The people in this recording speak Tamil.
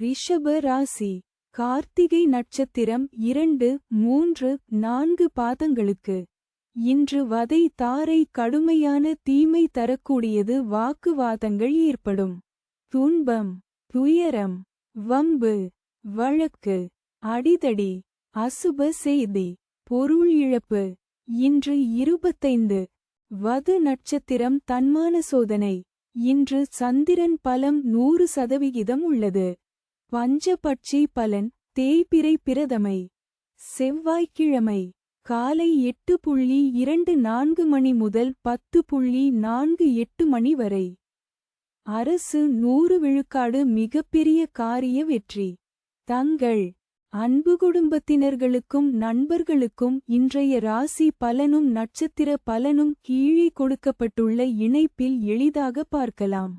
ரிஷப ராசி கார்த்திகை நட்சத்திரம் இரண்டு மூன்று நான்கு பாதங்களுக்கு. இன்று வதை தாரை கடுமையான தீமை தரக்கூடியது வாக்குவாதங்கள் ஏற்படும். துன்பம் துயரம் வம்பு வழக்கு அடிதடி அசுப செய்தி பொருள் இழப்பு. இன்று இருபத்தைந்து வது நட்சத்திரம் தன்மான சோதனை. இன்று சந்திரன் பலம் நூறு சதவிகிதம் உள்ளது. பஞ்சபட்சி பலன் தேய்பிறை பிரதமை. செவ்வாய்க்கிழமை காலை எட்டு புள்ளி இரண்டு நான்கு மணி முதல் பத்து புள்ளி நான்கு எட்டு மணி வரை. அரசு நூறு விழுக்காடு மிகப்பெரிய காரிய வெற்றி. தங்கள் அன்பு குடும்பத்தினர்களுக்கும் நண்பர்களுக்கும் இன்றைய ராசி பலனும் நட்சத்திர பலனும் கீழே கொடுக்கப்பட்டுள்ள இணைப்பில் எளிதாக பார்க்கலாம்.